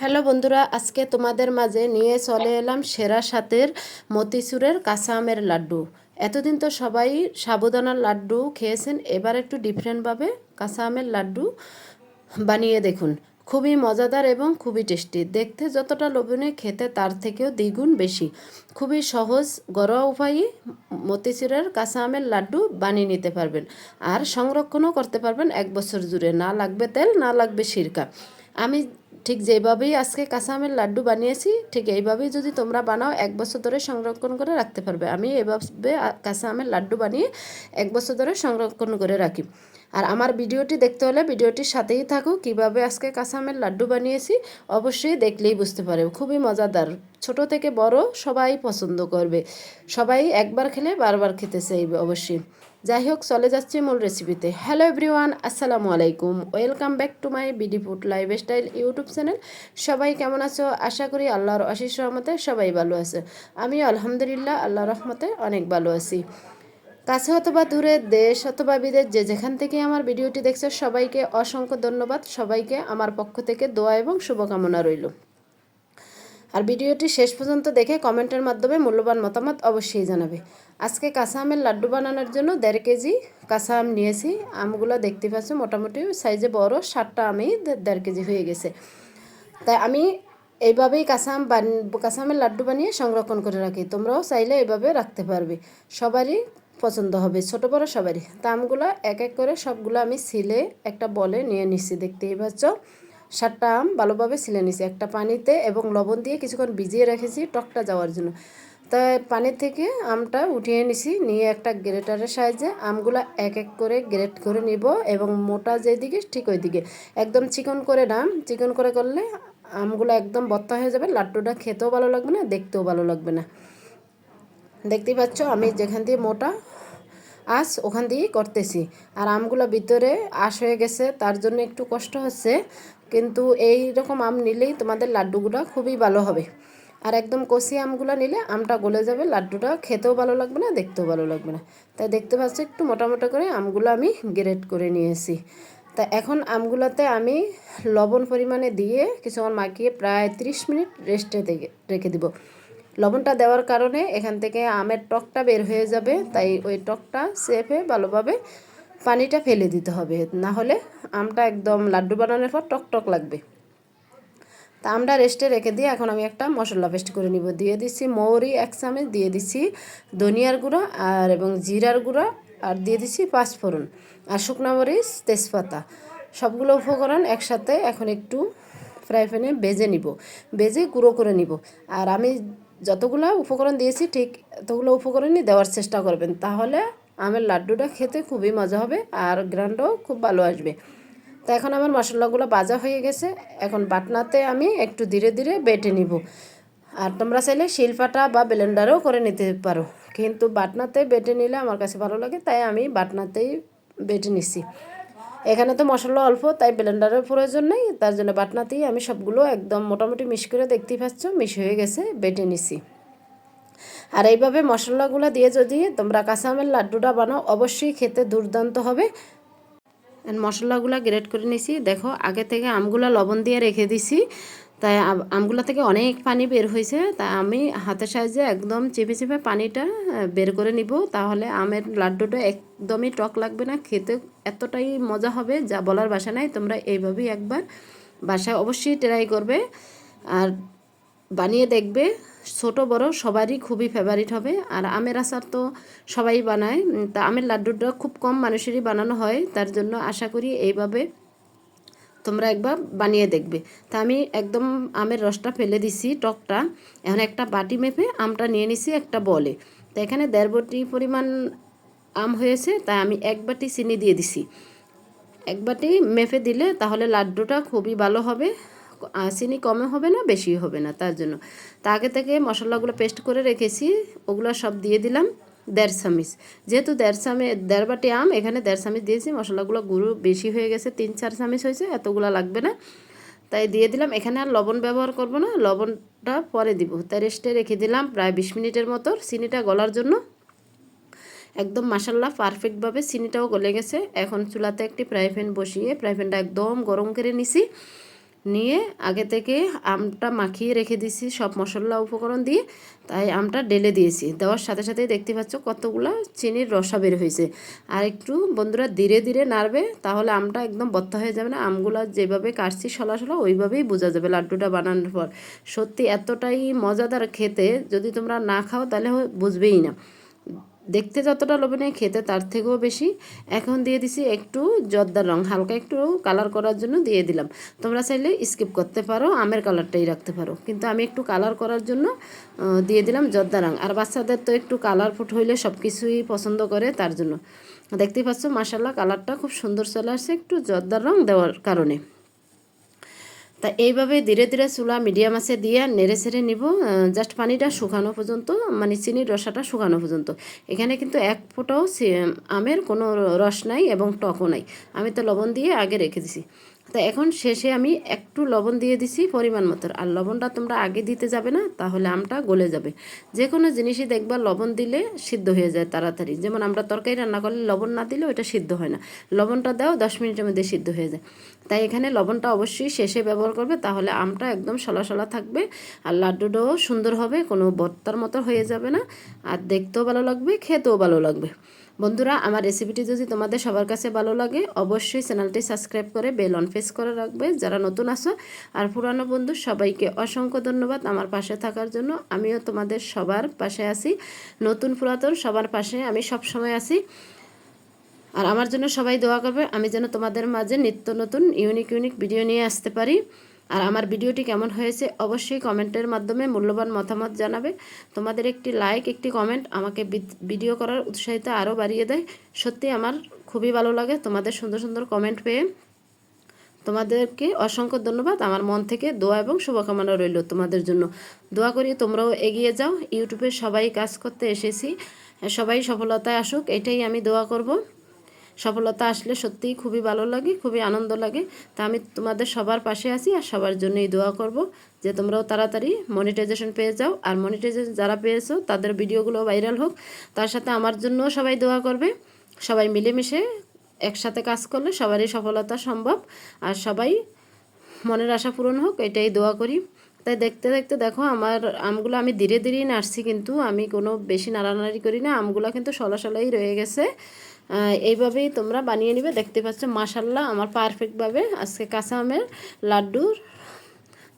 Hello বন্ধুরা, আজকে তোমাদের মাঝে নিয়ে চলে এলাম সেরা সাতের মতিচুরের কাঁচা আমের লাড্ডু। এতদিন তো সবাই সাবুদানার লাড্ডু খেয়েছেন, এবার একটু ডিফারেন্টভাবে কাঁচা আমের লাড্ডু বানিয়ে দেখুন। খুবই মজাদার এবং খুবই টেস্টি। দেখতে যতটা লোভনীয়, খেতে তার থেকেও দ্বিগুণ বেশি। খুবই সহজ, ঘরোয়া উপায়ে মতিচুরের কাঁচা আমের লাড্ডু বানিয়ে নিতে পারবেন। আর সংরক্ষণও করতে পারবেন এক বছর জুড়ে। না লাগবে তেল, না লাগবে সিরকা। আমি ঠিক যেভাবেই আজকে কাঁচা আমের লাড্ডু বানিয়েছি, ঠিক এইভাবেই যদি তোমরা বানাও, এক বছর ধরে সংরক্ষণ করে রাখতে পারবে। আমি এভাবে আ- কাঁচা আমের লাড্ডু বানিয়ে এক বছর ধরে সংরক্ষণ করে রাখি। আর আমার ভিডিওটি দেখতে হলে ভিডিওটির সাথেই থাকো, কীভাবে আজকে কাঁচা আমের লাড্ডু বানিয়েছি, অবশ্যই দেখলেই বুঝতে পারবে। খুবই মজাদার। ছোট থেকে বড় সবাই পছন্দ করবে। সবাই একবার খেলে বারবার খেতে চাইবে, অবশ্যই। যাই হোক, চলে যাচ্ছি মূল রেসিপিতে হ্যালো এভরিওয়ান আসসালামু আলাইকুম। Welcome back to my BD food lifestyle YouTube channel সবাই কেমন আছো? আশা করি আল্লাহর আশিস রহমতে সবাই ভালো আছে। আমি আলহামদুলিল্লাহ আল্লাহ রহমতে অনেক ভালো আছি। কাছে অথবা দূরে, দেশ অথবা বিদেশ, যে যেখান থেকে আমার ভিডিওটি দেখছ, সবাইকে অসংখ্য ধন্যবাদ। সবাইকে আমার পক্ষ থেকে দোয়া এবং শুভকামনা রইল। আর ভিডিওটি শেষ পর্যন্ত দেখে কমেন্টের মাধ্যমে মূল্যবান মতামত অবশ্যই জানাবে। আজকে কাঁচা আমের লাড্ডু বানানোর জন্য দেড় কেজি কাঁচা আম নিয়েছি। আমগুলো দেখতে পাচ্ছ মোটামুটি সাইজে বড়, সাতটা আমেই দে- দেড় কেজি হয়ে গেছে। তাই আমি এইভাবেই কাঁচা আম বান কাঁচা আমের লাড্ডু বানিয়ে সংরক্ষণ করে রাখি। তোমরাও চাইলে এইভাবে রাখতে পারবে। সবারই পছন্দ হবে, ছোট বড় সবারই। তা আমগুলো এক এক করে সবগুলো আমি ছিলে একটা বলে নিয়ে নিচ্ছি, দেখতেই পাচ্ছ। সাতটা আম ভালোভাবে ছিলে নিছি। একটা পানিতে এবং লবণ দিয়ে কিছুক্ষণ ভিজিয়ে রেখেছি টকটা যাওয়ার জন্য। তাই পানির থেকে আমটা উঠিয়ে নিছি, নিয়ে একটা গ্রেটারের সাহায্যে আমগুলো এক এক করে গ্রেট করে নিব এবং মোটা যেদিকে ঠিক ওই দিকে একদম চিকন করে নাম চিকন করে করলে আমগুলো একদম বত্তা হয়ে যাবে, লাড্ডুটা খেতেও ভালো লাগবে না, দেখতেও ভালো লাগবে না। দেখতেই পাচ্ছ আমি যেখান দিয়ে মোটা আঁশ ওখান দিয়েই করতেছি। আর আমগুলো ভিতরে আঁশ হয়ে গেছে, তার জন্য একটু কষ্ট হচ্ছে। কিন্তু এই রকম আম নিলেই তোমাদের লাড্ডুগুলো খুবই ভালো হবে। আর একদম কষি আমগুলো নিলে আমটা গলে যাবে, লাড্ডুটা খেতেও ভালো লাগবে না, দেখতেও ভালো লাগবে না। তাই দেখতে পাচ্ছ, একটু মোটা মোটা করে আমগুলো আমি গ্রেট করে নিয়েছি। তা এখন আমগুলোতে আমি লবণ পরিমাণে দিয়ে কিছুক্ষণ মাখিয়ে প্রায় 30 মিনিট রেস্টে রেখে দিব। লবণটা দেওয়ার কারণে এখান থেকে আমের টকটা বের হয়ে যাবে, তাই ওই টকটা সেফে ভালোভাবে পানিটা ফেলে দিতে হবে। না হলে আমটা একদম লাড্ডু বানানোর পর টক টক লাগবে। তা আমরা রেস্টে রেখে দিয়ে এখন আমি একটা মশলা পেস্ট করে নিব। দিয়ে দিচ্ছি মৌরি, এক চামচ, দিয়ে দিচ্ছি ধনিয়ার গুঁড়ো আর এবং জিরার গুঁড়ো আর দিয়ে দিচ্ছি পাঁচফোড়ন আর শুকনো মরিচ, তেজপাতা। সবগুলো উপকরণ একসাথে এখন একটু ফ্রাই প্যানে বেজে নিব। বেজে গুঁড়ো করে নিব। আর আমি যতগুলো উপকরণ দিয়েছি, ঠিক এতগুলো উপকরণই দেওয়ার চেষ্টা করবেন। তাহলে আমের লাড্ডুটা খেতে খুবই মজা হবে আর গ্রান্ডও খুব ভালো আসবে। তো এখন আমার মশলাগুলো বাজা হয়ে গেছে। এখন বাটনাতে আমি একটু ধীরে ধীরে বেটে নিব। আর তোমরা চাইলে শিলপাটা বা ব্লেন্ডারেও করে নিতে পারো। কিন্তু বাটনাতে বেটে নিলে আমার কাছে ভালো লাগে, তাই আমি বাটনাতেই বেটে নিছি। এখানে তো মশলা অল্প, তাই ব্লেন্ডারের প্রয়োজন নেই। তার জন্য বাটনাতেই আমি সবগুলো একদম মোটামুটি মিশ করে দেখতেই পাচ্ছ মিশ হয়ে গেছে, বেটে নিছি। আর এইভাবে মশলাগুলো দিয়ে যদি তোমরা কাঁচামের লাড্ডুটা বানাও, অবশ্যই খেতে দুর্দান্ত হবে। মশলাগুলো গ্রেট করে নিছি। দেখো, আগে থেকে আমগুলো লবণ দিয়ে রেখে দিছি। তাই আম- আমগুলো থেকে অনেক পানি বের হয়েছে, তা আমি হাতের সাহায্যে একদম চেপে চেপে পানিটা বের করে নিব, তাহলে আমের লাড্ডুটা একদমই টক লাগবে না, খেতে এতটাই মজা হবে, যা বলার বাসা নাই, তোমরা এইভাবেই একবার বাসায় অবশ্যই ট্রাই করবে, আর বানিয়ে দেখবে, ছোট বড় সবারই খুবই ফেভারিট হবে, আর আমের আচার তো সবাই বানায় তা আমের লাড্ডুটা খুব কম মানুষেরই বানানো হয়, তার জন্য আশা করি এইভাবে তোমরা একবার বানিয়ে দেখবে। তা আমি একদম আমের রসটা ফেলে দিছি, টকটা। এখন একটা বাটি মেপে আমটা নিয়ে নিছি একটা বলে। তো এখানে দেড় বাটি পরিমাণ আম হয়েছে তাই আমি এক বাটি চিনি দিয়ে দিছি। এক বাটি মেপে দিলে তাহলে লাড্ডুটা খুবই ভালো হবে। চিনি কমে হবে না বেশি হবে না, তার জন্য। তা আগে থেকে মশলাগুলো পেস্ট করে রেখেছি, ওগুলো সব দিয়ে দিলাম। দেড় চামিচ। যেহেতু দেড় চামে, দেড় বাটি আম, এখানে দেড় চামিচ দিয়েছি, মশলাগুলো গুঁড়ো বেশি হয়ে গেছে, তিন চার চামিচ হয়েছে, এতগুলো লাগবে না। তাই দিয়ে দিলাম। এখানে আর লবণ ব্যবহার করব না, লবণটা পরে দিব। তাই রেস্টে রেখে দিলাম প্রায় বিশ মিনিটের মতো, চিনিটা গলার জন্য। একদম মাসাল্লা পারফেক্টভাবে চিনিটাও গলে গেছে। এখন চুলাতে একটি ফ্রাই প্যান বসিয়ে ফ্রাই প্যানটা একদম গরম করে নিছি। নিয়ে আগে থেকে আমটা মাখিয়ে রেখে দিয়েছি, সব মশলা উপকরণ দিয়ে। তাই আমটা ডেলে দিয়েছি। দেওয়ার সাথে সাথেই দেখতে পাচ্ছ কতগুলো চিনির রসা বের হয়েছে। আর একটু বন্ধুরা ধীরে ধীরে নাড়বে, তাহলে আমটা একদম বত্তা হয়ে যাবে না। আমগুলো যেভাবে কাটছি সলা সলা ওইভাবেই বোঝা যাবে লাড্ডুটা বানানোর পর। সত্যি এতটাই মজাদার খেতে, যদি তোমরা না খাও তাহলে বুঝবেই না। দেখতে যতটা লোভনীয় খেতে তার থেকেও বেশি। এখন দিয়ে দিছি একটু জর্দার রং, হালকা একটু কালার করার জন্য দিয়ে দিলাম। তোমরা চাইলে স্কিপ করতে পারো, আমের কালারটাই রাখতে পারো। কিন্তু আমি একটু কালার করার জন্য দিয়ে দিলাম জর্দার রং। আর বাচ্চাদের তো একটু কালার ফুট হইলে সব কিছুই পছন্দ করে তার জন্য। দেখতেই পাচ্ছ মাসাল্লাহ কালারটা খুব সুন্দর চলে আসছে একটু জর্দার রং দেওয়ার কারণে। তা এইভাবে ধীরে ধীরে চুলা মিডিয়াম আছে দিয়ে নেড়ে ছেড়ে নিব। জাস্ট পানিটা শুকানো পর্যন্ত মানে চিনির রসাটা শুকানো পর্যন্ত। এখানে কিন্তু এক ফোঁটাও আমের কোনো রস নাই এবং টকও নাই। আমি তো লবণ দিয়ে আগে রেখে দিছি। তা এখন শেষে আমি একটু লবণ দিয়ে দিছি পরিমাণ মতো। আর লবণটা তোমরা আগে দিতে যাবে না, তাহলে আমটা গলে যাবে। যে কোনো জিনিসই দেখবা লবণ দিলে সিদ্ধ হয়ে যায় তাড়াতাড়ি। যেমন আমরা তরকারি রান্না করলে লবণ না দিলে ওটা সিদ্ধ হয় না। লবণটা দাও, দশ মিনিটের মধ্যে সিদ্ধ হয়ে যায়। তাই এখানে লবণটা অবশ্যই শেষে ব্যবহার করবে, তাহলে আমটা একদম সলা সলা থাকবে। আর লাড্ডুটাও সুন্দর হবে, কোনো বর্তার মতো হয়ে যাবে না। আর দেখতেও ভালো লাগবে, খেতেও ভালো লাগবে। বন্ধুরা, আমার রেসিপিটি যদি তোমাদের সবার কাছে ভালো লাগে, অবশ্যই চ্যানেলটি সাবস্ক্রাইব করে বেল অন ফেস করে রাখবে। যারা নতুন আসো আর পুরানো বন্ধু, সবাইকে অসংখ্য ধন্যবাদ আমার পাশে থাকার জন্য। আমিও তোমাদের সবার পাশে আছি। নতুন পুরাতন সবার পাশে আমি সব সময় আছি। আর আমার জন্য সবাই দোয়া করবে, আমি যেন তোমাদের মাঝে নিত্য নতুন ইউনিক ইউনিক ভিডিও নিয়ে আসতে পারি। আর আমার ভিডিওটি কেমন হয়েছে অবশ্যই কমেন্টের মাধ্যমে মূল্যবান মতামত জানাবে। তোমাদের একটি লাইক একটি কমেন্ট আমাকে ভিডিও করার উৎসাহিত আরও বাড়িয়ে দেয়। সত্যি আমার খুবই ভালো লাগে তোমাদের সুন্দর সুন্দর কমেন্ট পেয়ে। তোমাদেরকে অসংখ্য ধন্যবাদ। আমার মন থেকে দোয়া এবং শুভকামনা রইল তোমাদের জন্য। দোয়া করি তোমরাও এগিয়ে যাও। ইউটিউবে সবাই কাজ করতে এসেছি। সবাই সফলতায় আসুক, এটাই আমি দোয়া করব। সফলতা আসলে সত্যিই খুবই ভালো লাগে, খুবই আনন্দ লাগে। তা আমি তোমাদের সবার পাশে আছি আর সবার জন্যই দোয়া করব যে তোমরাও তাড়াতাড়ি মনিটাইজেশন পেয়ে যাও। আর মনিটাইজেশন যারা পেয়েছ, তাদের ভিডিওগুলো ভাইরাল হোক। তার সাথে আমার জন্যও সবাই দোয়া করবে। সবাই মিলেমিশে একসাথে কাজ করলে সবারই সফলতা সম্ভব। আর সবাই মনের আশা পূরণ হোক, এটাই দোয়া করি। তাই দেখতে দেখতে দেখো, আমার আমগুলো আমি ধীরে ধীরেই নাড়ছি কিন্তু আমি কোনো বেশি নাড়ানাড়ি করি না। আমগুলো কিন্তু সলা সলাসলাই রয়ে গেছে। এইভাবেই তোমরা বানিয়ে নিবে। দেখতে পাচ্ছ মাসাল্লাহ আমার পারফেক্টভাবে আজকে কাঁচা আমের লাড্ডুর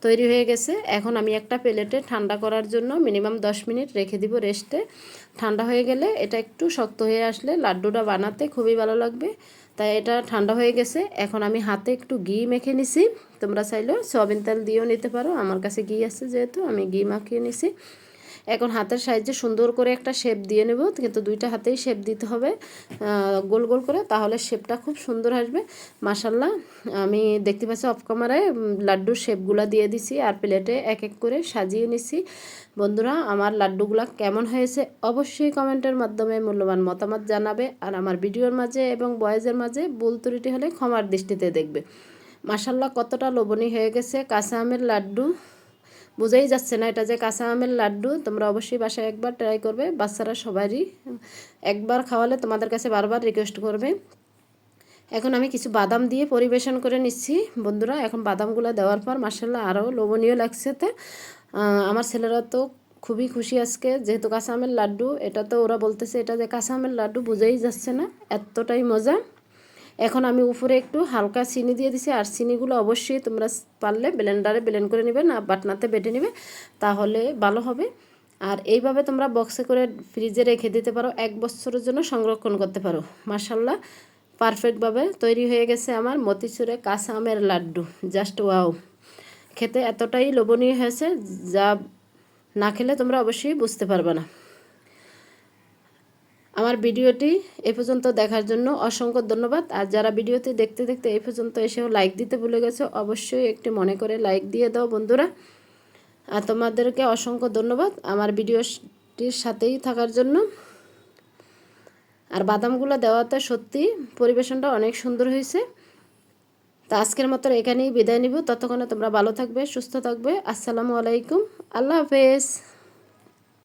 তৈরি হয়ে গেছে। এখন আমি একটা প্লেটে ঠান্ডা করার জন্য মিনিমাম দশ মিনিট রেখে দিব রেস্টে। ঠান্ডা হয়ে গেলে এটা একটু শক্ত হয়ে আসলে লাড্ডুটা বানাতে খুবই ভালো লাগবে। তাই এটা ঠান্ডা হয়ে গেছে। এখন আমি হাতে একটু ঘি মেখে নিছি। তোমরা চাইলেও সয়াবিন তেল দিয়েও নিতে পারো। আমার কাছে ঘি আছে যেহেতু, আমি ঘি মাখিয়ে নিছি। এখন হাতের সাহায্যে সুন্দর করে একটা শেপ দিয়ে নেব। কিন্তু দুইটা হাতেই শেপ দিতে হবে গোল গোল করে, তাহলে শেপটা খুব সুন্দর আসবে। মাসাল্লাহ আমি দেখতে পাচ্ছি অফ ক্যামেরায় লাড্ডুর শেপগুলো দিয়ে দিছি আর প্লেটে এক এক করে সাজিয়ে নিছি। বন্ধুরা, আমার লাড্ডুগুলো কেমন হয়েছে অবশ্যই কমেন্টের মাধ্যমে মূল্যবান মতামত জানাবে আর আমার ভিডিওর মাঝে এবং বয়েজের মাঝে ভুল ত্রুটি হলে ক্ষমার দৃষ্টিতে দেখবে। মাসাল্লাহ কতটা লোভনী হয়ে গেছে কাঁচা আমের লাড্ডু। বোঝাই যাচ্ছে না এটা যে কাঁচা আমের লাড্ডু, তোমরা অবশ্যই বাসায় একবার ট্রাই করবে। বাচ্চারা সবারই, একবার খাওয়ালে তোমাদের কাছে বারবার রিকোয়েস্ট করবে। এখন আমি কিছু বাদাম দিয়ে পরিবেশন করে নিচ্ছি। বন্ধুরা, এখন বাদামগুলো দেওয়ার পর মার্শাল্লাহ আরও লোভনীয় লাগছে তে আমার ছেলেরা তো খুবই খুশি আজকে, যেহেতু কাঁচা আমের লাড্ডু, এটা তো ওরা বলতেছে এটা যে কাঁচা আমের লাড্ডু, বোঝাই যাচ্ছে না। এতটাই মজা। এখন আমি উপরে একটু হালকা চিনি দিয়ে দিছি, আর চিনিগুলো অবশ্যই তোমরা পারলে ব্লেন্ডারে ব্লেন্ড করে নেবে না, বাটনাতে বেটে নেবে, তাহলে ভালো হবে। আর এইভাবে তোমরা বক্সে করে ফ্রিজে রেখে দিতে পারো, এক বছরের জন্য সংরক্ষণ করতে পারো। মার্শাল্লাহ পারফেক্টভাবে তৈরি হয়ে গেছে আমার মতিচুরে কাঁচা আমের লাড্ডু জাস্ট ওয়াও খেতে এতটাই লোভনীয় হয়েছে, যা না খেলে তোমরা অবশ্যই বুঝতে পারবে না। আমার ভিডিওটি এ পর্যন্ত দেখার জন্য অসংখ্য ধন্যবাদ। আর যারা ভিডিওটি দেখতে দেখতে এই পর্যন্ত এসেও লাইক দিতে ভুলে গেছে, অবশ্যই একটি মনে করে লাইক দিয়ে দাও বন্ধুরা। আর তোমাদেরকে অসংখ্য ধন্যবাদ আমার ভিডিওটির সাথেই থাকার জন্য। আর বাদামগুলো দেওয়াতে সত্যি পরিবেশনটা অনেক সুন্দর হয়েছে। তো আজকের মতো এখানেই বিদায় নিব। ততক্ষণে তোমরা ভালো থাকবে, সুস্থ থাকবে। আসসালামু আলাইকুম। আল্লাহ হাফেজ।